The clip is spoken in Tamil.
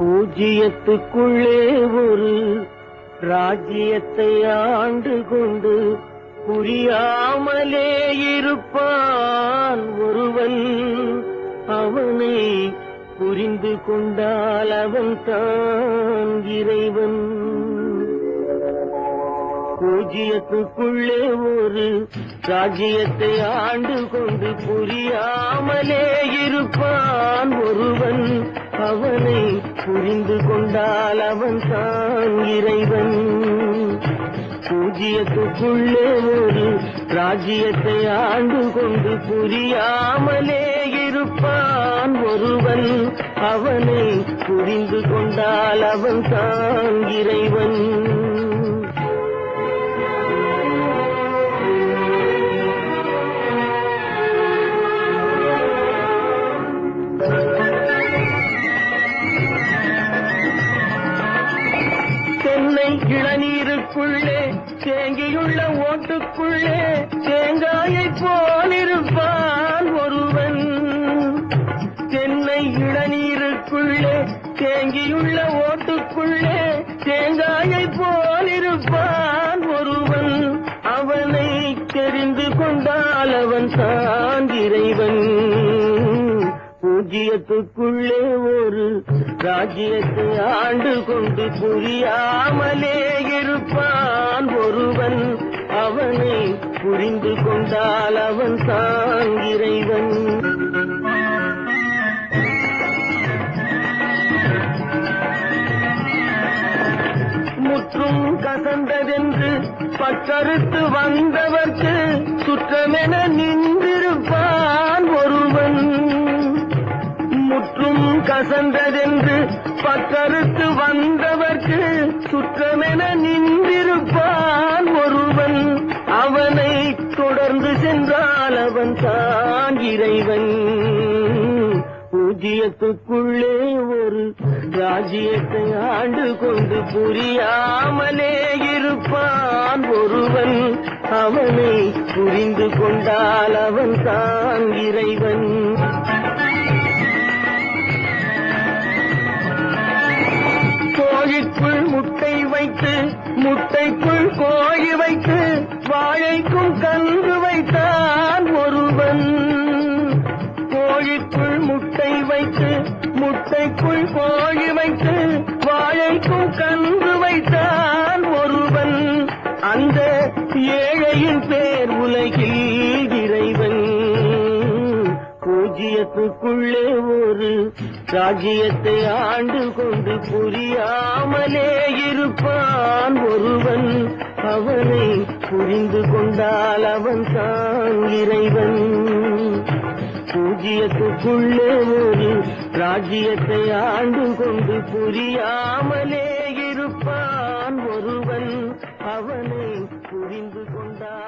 பூஜ்ஜியத்துக்குள்ளே ஒரு ராஜ்யத்தை ஆண்டு கொண்டு புரியாமலே இருப்பான் ஒருவன். அவனை புரிந்து கொண்டால் அவன் தான் இறைவன். பூஜ்ஜியத்துக்குள்ளே ஒரு ராஜ்யத்தை ஆண்டு கொண்டு புரியாமலே இருப்பான் ஒருவன். அவனை புரிந்து கொண்டால் அவன் தான் இறைவன். பூஜ்ஜியத்துக்குள்ளே ஒரு ராஜ்யத்தை ஆண்டு கொண்டு புரியாமலே இருப்பான் ஒருவன். அவனை புரிந்து கொண்டால் அவன் தான் இறைவன். தேங்கியுள்ள ஓட்டுக்குள்ளே தேங்காயை போலிருப்பான் ஒருவன். தென்னை இளநீருக்குள்ளே தேங்கியுள்ள ஓட்டுக்குள்ளே தேங்காயை போல் ராஜ்யத்துக்குள்ளே ஒரு ராஜ்யத்தை ஆண்டு கொண்டு புரியாமலே இருப்பான் ஒருவன். அவனை புரிந்து கொண்டால் அவன் தான் இறைவன். முற்றும் கசந்ததென்று பற்றறுத்து வந்தவர்க்கு சுற்றமென நின்று கசந்ததென்று பற்றறுத்து வந்தவர்க்கு சுற்றமென நின்றிருப்பான் ஒருவன். அவனை தொடர்ந்து சென்றால் அவன் தான் இறைவன். பூஜ்ஜியத்துக்குள்ளே ஒரு ராஜ்யத்தை ஆண்டு கொண்டு புரியாமலே இருப்பான் ஒருவன். அவனை புரிந்து கொண்டால் அவன் தான் இறைவன். கோழிக்குள் முட்டை வைத்து முட்டைக்குள் கோழி வைத்து வாழைக்கும் கன்று வைத்தான் ஒருவன். கோழிக்குள் முட்டை வைத்து முட்டைக்குள் கோழி வைத்து வாழைக்கும் கன்று வைத்தான் ஒருவன். அந்த ஏழையின் பேர் உலகில் பூஜ்ஜியத்துக்குள்ளே ஒரு ராஜ்யத்தை ஆண்டு கொண்டு புரியாமலே இருப்பான் ஒருவன். அவனை புரிந்து கொண்டால் அவன் தான் இறைவன். பூஜ்யத்துக்குள்ளே ஒரு ராஜ்யத்தை ஆண்டு கொண்டு புரியாமலே இருப்பான் ஒருவன். அவனை புரிந்து கொண்டால்